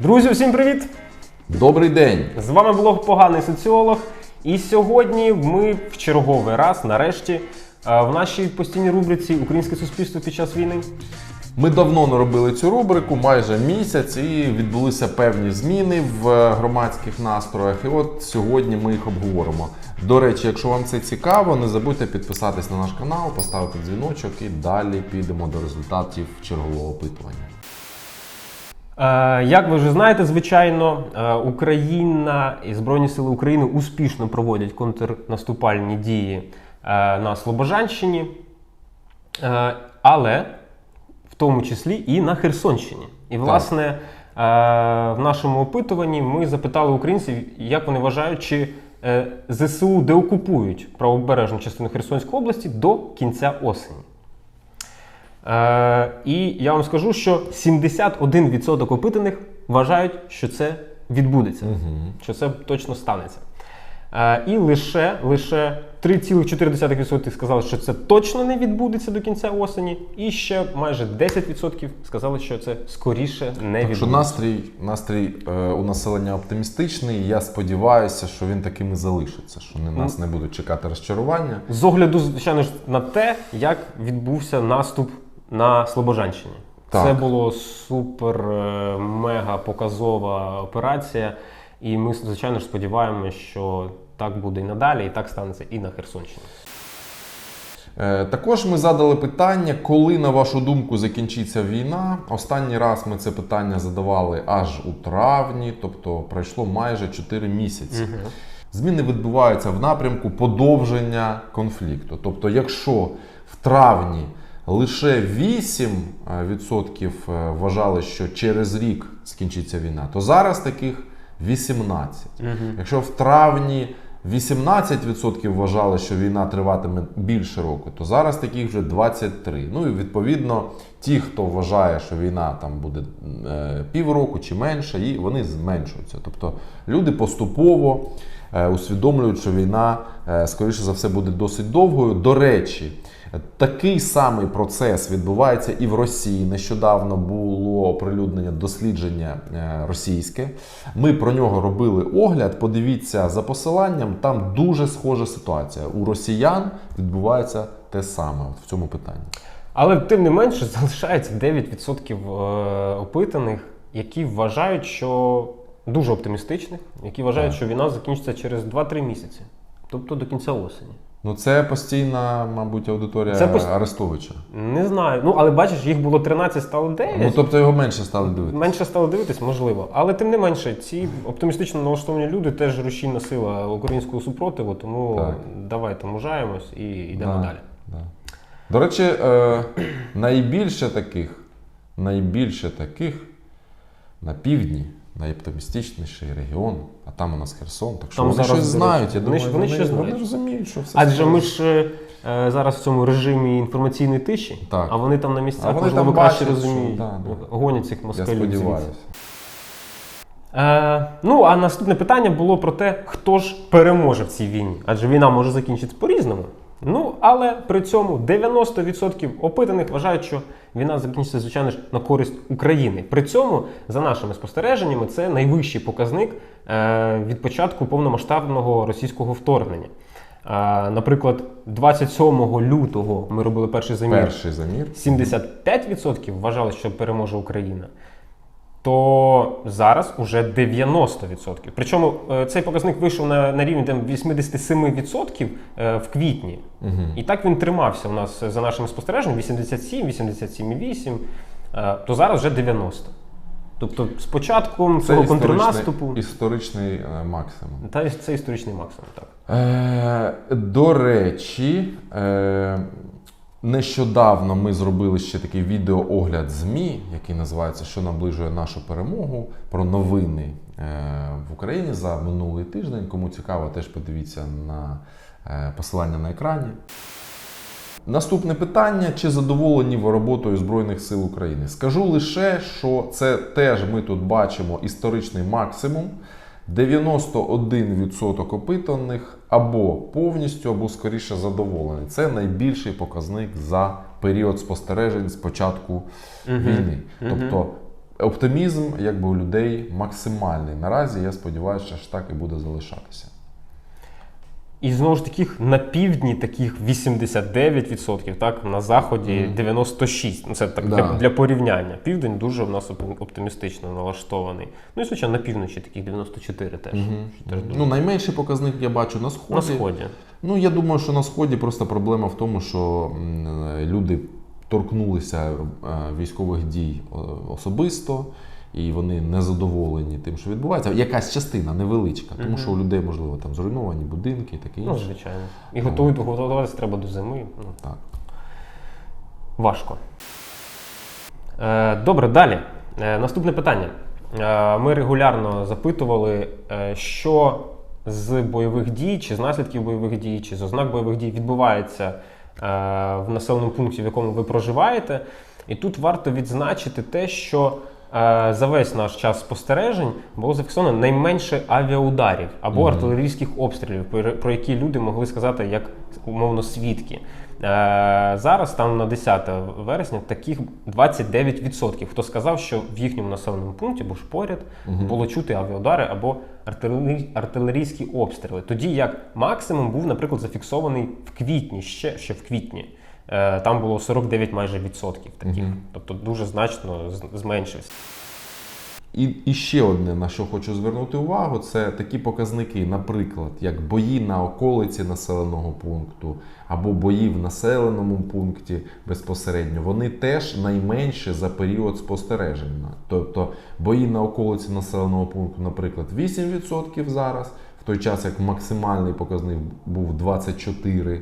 Друзі, всім привіт! Добрий день! З вами блог Поганий соціолог. І сьогодні ми в черговий раз, нарешті, е, в нашій постійній рубриці Українське суспільство під час війни. Ми давно не робили цю рубрику, майже місяць, і відбулися певні зміни в е, громадських настроях. І от сьогодні ми їх обговоримо. До речі, якщо вам це цікаво, не забудьте підписатись на наш канал, поставити дзвіночок і далі підемо до результатів чергового опитування. Е, Як ви вже знаєте, звичайно, е, Україна і Збройні Сили України успішно проводять контрнаступальні дії е, на Слобожанщині, але в тому числі і на Херсонщині. І, власне, в нашому опитуванні ми запитали українців, як вони вважають, чи ЗСУ деокупують правобережну частину Херсонської області до кінця осені. Е, і я вам скажу, що 71% опитаних вважають, що це відбудеться, що це точно станеться. Е, і лише, лише 3,4% сказали, що це точно не відбудеться до кінця осені, і ще майже 10% сказали, що це скоріше не Так відбудеться. що настрій, настрій е, у населення оптимістичний. Я сподіваюся, що він таким і залишиться, що не, нас не будуть чекати розчарування. З огляду, звичайно ж, на те, як відбувся наступ на Слобожанщині. Так. Це було супер е, мега показова операція. І ми, звичайно ж, сподіваємося, що так буде і надалі, і так станеться і на Херсонщині. Е, Також ми задали питання, коли, на вашу думку, закінчиться війна. Останній раз ми це питання задавали аж у травні, тобто пройшло майже 4 місяці. Зміни відбуваються в напрямку подовження конфлікту. Тобто, якщо в травні лише 8% е, вважали, що через рік скінчиться війна, то зараз таких 18. Якщо в травні 18% вважали, що війна триватиме більше року, то зараз таких вже 23. Ну і відповідно, ті, хто вважає, що війна там буде е, півроку чи менше, і вони зменшуються. Тобто люди поступово е, усвідомлюють, що війна, е, скоріше за все, буде досить довгою. До речі, такий самий процес відбувається і в Росії. Нещодавно було оприлюднення дослідження е, російське. Ми про нього робили огляд. Подивіться за посиланням. Там дуже схожа ситуація. У росіян відбувається те саме в цьому питанні. Але тим не менше залишається 9% е, опитаних, які вважають, що дуже оптимістичних, які вважають, що війна закінчиться через 2-3 місяці, тобто до кінця осені. Ну це постійна, мабуть, аудиторія Це пост- Арестовича. Не знаю. Ну, але бачиш, їх було 13, стало 9. Ну тобто його менше стали дивитися. Менше стало дивитись, можливо. Але тим не менше, ці оптимістично налаштовані люди теж рушійна сила українського супротиву, тому Так. давайте мужаємось і йдемо Да, далі. да. До речі, е, найбільше таких, найбільше таких на півдні, найоптимістичніший регіон, а там у нас Херсон. Так що Там вони зараз, щось знають. Я вони думаю, ж- вони вони знають. розуміють, що все. Адже ми ж е, е, зараз в цьому режимі інформаційної тиші, Так. а вони там на місцях, вони можливо, там краще бачать, що- розуміють, да, да. гонять цих Я москалів. сподіваюся. Е, ну, а наступне питання було про те, хто ж переможе в цій війні. Адже війна може закінчитися по-різному. Ну, але при цьому 90% опитаних вважають, що війна закінчиться, звичайно ж, на користь України. При цьому, за нашими спостереженнями, це найвищий показник е, від початку повномасштабного російського вторгнення. Е, наприклад, 27 лютого ми робили перший замір. Перший замір. 75% вважали, що переможе Україна, то зараз уже 90%. Причому е, цей показник вийшов на, на рівні там, 87% е, в квітні. І так він тримався у нас е, за нашими спостереженнями 87, 87,8, е, то зараз вже 90. Тобто з початком Це цього контрнаступу. історичний максимум. Та це історичний максимум, так. Е, до речі, е, нещодавно ми зробили ще такий відеоогляд ЗМІ, який називається Що наближує нашу перемогу про новини е, в Україні за минулий тиждень. Кому цікаво, теж подивіться на е, посилання на екрані. Наступне питання: чи задоволені ви роботою Збройних сил України? Скажу лише, що це теж ми тут бачимо історичний максимум. 91% опитаних або повністю, або скоріше задоволені. Це найбільший показник за період спостережень з початку війни. Тобто оптимізм якби у людей максимальний. Наразі я сподіваюся, що ж так і буде залишатися. І знову ж таких на півдні таких 89%, так, на заході 96%. Ну, це так Да. для, для порівняння. Південь дуже в нас оптимістично налаштований. Ну і звичайно, на півночі таких 94 теж. що теж. Ну, найменший показник я бачу на сході. на сході. Ну, я думаю, що на сході просто проблема в тому, що люди торкнулися е, військових дій е, особисто, і вони не задоволені тим, що відбувається. Якась частина невеличка, тому що у людей, можливо, там зруйновані будинки і таке інше. Ну, звичайно. І готують, готуватися треба до зими. Ну, Так. Важко. Е, добре, далі. Е, наступне питання. Е, ми регулярно запитували, е, що з бойових дій, чи з наслідків бойових дій, чи з ознак бойових дій відбувається е, в населеному пункті, в якому ви проживаєте. І тут варто відзначити те, що за весь наш час спостережень було зафіксовано найменше авіаударів або артилерійських обстрілів, про- які люди могли сказати як умовно свідки. Е, Зараз там на 10 вересня таких 29%. Хто сказав, що в їхньому населеному пункті, бо ж поряд, було чути авіаудари або артилері- артилерійські обстріли. Тоді як максимум був, наприклад, зафіксований в квітні, ще, ще в квітні. Е, Там було 49 майже відсотків таких, тобто дуже значно зменшився. І, і ще одне, на що хочу звернути увагу, це такі показники, наприклад, як бої на околиці населеного пункту або бої в населеному пункті безпосередньо, вони теж найменші за період спостереження. Тобто бої на околиці населеного пункту, наприклад, 8% зараз, той час як максимальний показник був 24%.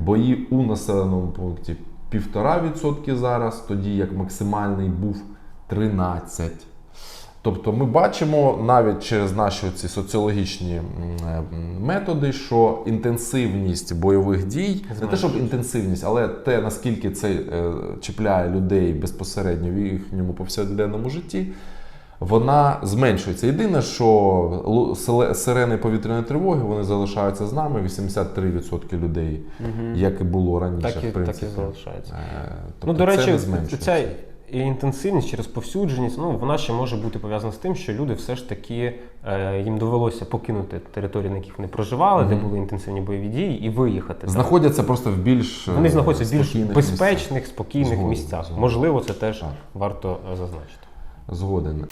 Бої у населеному пункті 1,5% зараз, тоді як максимальний був 13%. Тобто ми бачимо навіть через наші ці соціологічні е, методи, що інтенсивність бойових дій, не те, щоб інтенсивність, але те, наскільки це е, чіпляє людей безпосередньо в їхньому повсякденному житті, вона зменшується. Єдине, що сирени повітряної тривоги вони залишаються з нами. 83% людей, як і було раніше, Так і, в так і залишається. Е, Ну, тобто до речі, зменшується. ця і інтенсивність через повсюдженість, ну вона ще може бути пов'язана з тим, що люди все ж таки е, їм довелося покинути території, на яких вони проживали, де були інтенсивні бойові дії, і виїхати. знаходяться просто в більш Вони е, знаходяться в більш безпечних, спокійних Згоден, місцях. Можливо, це теж Так. варто е, зазначити. Згоден.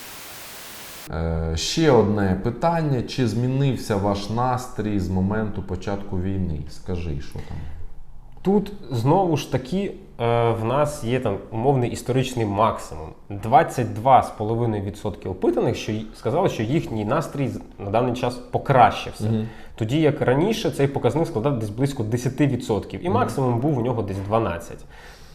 Е, ще одне питання: чи змінився ваш настрій з моменту початку війни? Скажи, що там? Тут знову ж таки е, в нас є там умовний історичний максимум. 22,5% опитаних, що сказали, що їхній настрій на даний час покращився. Тоді як раніше цей показник складав десь близько 10%, і максимум був у нього десь 12%.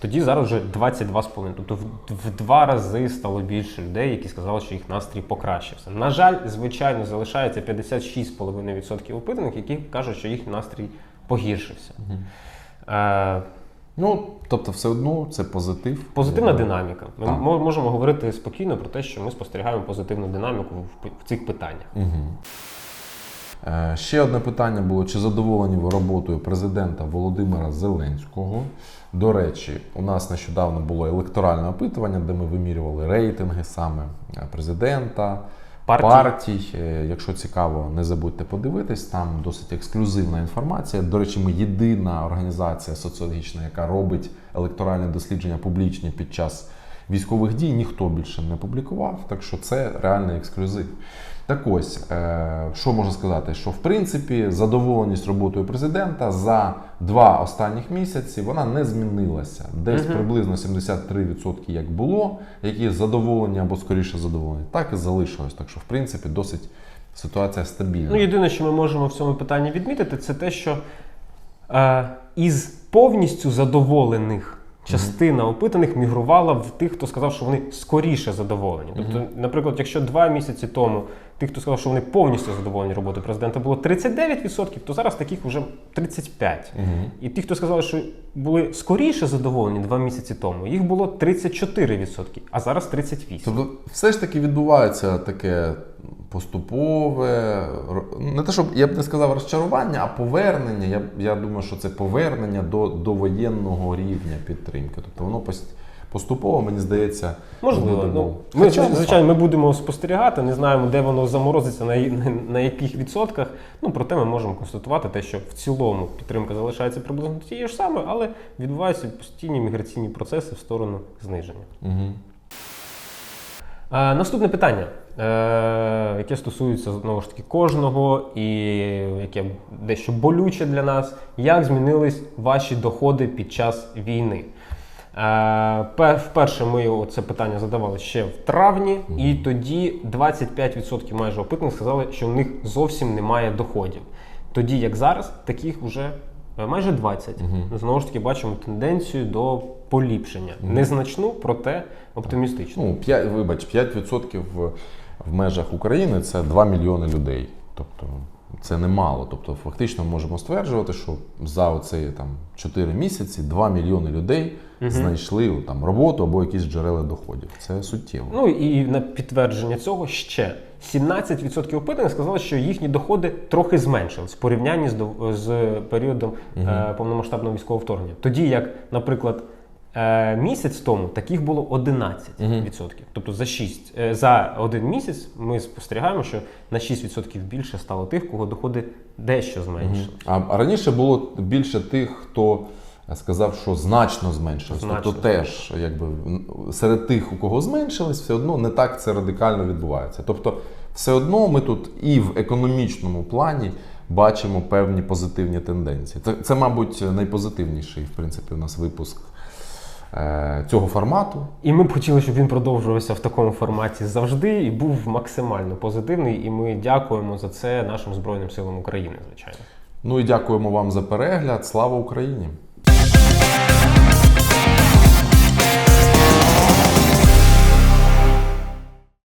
Тоді зараз вже 22,5%. Тобто в, в два рази стало більше людей, які сказали, що їх настрій покращився. На жаль, звичайно, залишається 56,5% опитаних, які кажуть, що їх настрій погіршився. Е, Ну, тобто, все одно це позитив. Позитивна динаміка. Ми Так. можемо говорити спокійно про те, що ми спостерігаємо позитивну динаміку в, в цих питаннях. Е, Ще одне питання було: чи задоволені ви роботою президента Володимира Зеленського? До речі, у нас нещодавно було електоральне опитування, де ми вимірювали рейтинги саме е, президента, Партій. партій. Е, Якщо цікаво, не забудьте подивитись. Там досить ексклюзивна інформація. До речі, ми єдина організація соціологічна, яка робить електоральне дослідження публічні під час військових дій. Ніхто більше не публікував, так що це реальний ексклюзив. Так ось, е, що можна сказати, що в принципі задоволеність роботою президента за два останніх місяці вона не змінилася. Десь приблизно 73% як було, які задоволені або скоріше задоволені, так і залишилось. Так що, в принципі, досить ситуація стабільна. Ну, єдине, що ми можемо в цьому питанні відмітити, це те, що е, із повністю задоволених частина опитаних мігрувала в тих, хто сказав, що вони скоріше задоволені. Тобто, наприклад, якщо два місяці тому тих, хто сказав, що вони повністю задоволені роботою президента, було 39%, то зараз таких вже 35%. І ті, хто сказали, що були скоріше задоволені два місяці тому, їх було 34%, а зараз 38%. Тобто, все ж таки відбувається таке поступове, не те, щоб я б не сказав розчарування, а повернення. Я, я думаю, що це повернення до, до воєнного рівня підтримки. Тобто воно поступово, мені здається, Можливо, ну, ми, Хоча, звичайно, ми будемо спостерігати, не знаємо, де воно заморозиться, на, на, на яких відсотках. Ну, проте ми можемо констатувати те, що в цілому підтримка залишається приблизно тією ж самою, але відбуваються постійні міграційні процеси в сторону зниження. Угу. Е, наступне питання, е, яке стосується знову ж таки кожного і яке дещо болюче для нас. Як змінились ваші доходи під час війни? Е, Вперше ми це питання задавали ще в травні, і тоді 25% майже опитаних сказали, що в них зовсім немає доходів. Тоді, як зараз, таких вже майже 20. Знову ж таки, бачимо тенденцію до поліпшення. Незначну, проте оптимістичну. Ну, 5, вибач, 5% в, в межах України це 2 мільйони людей. Тобто це немало. Тобто, фактично можемо стверджувати, що за оці там 4 місяці 2 мільйони людей знайшли там роботу або якісь джерела доходів. Це суттєво. Ну і на підтвердження цього ще 17% опитаних сказали, що їхні доходи трохи зменшились в порівнянні з, з періодом е, повномасштабного військового вторгнення. Тоді як, наприклад, місяць тому таких було 11%. Тобто за 6, е, за один місяць ми спостерігаємо, що на 6% більше стало тих, кого доходи дещо зменшились. А а раніше було більше тих, хто сказав, що значно зменшилось. Значно тобто теж, якби серед тих, у кого зменшилось, все одно не так це радикально відбувається. Тобто, все одно ми тут і в економічному плані бачимо певні позитивні тенденції. Це, це мабуть, найпозитивніший, в принципі, у нас випуск е, цього формату. І ми б хотіли, щоб він продовжувався в такому форматі завжди і був максимально позитивний. І ми дякуємо за це нашим Збройним силам України, звичайно. Ну і дякуємо вам за перегляд. Слава Україні!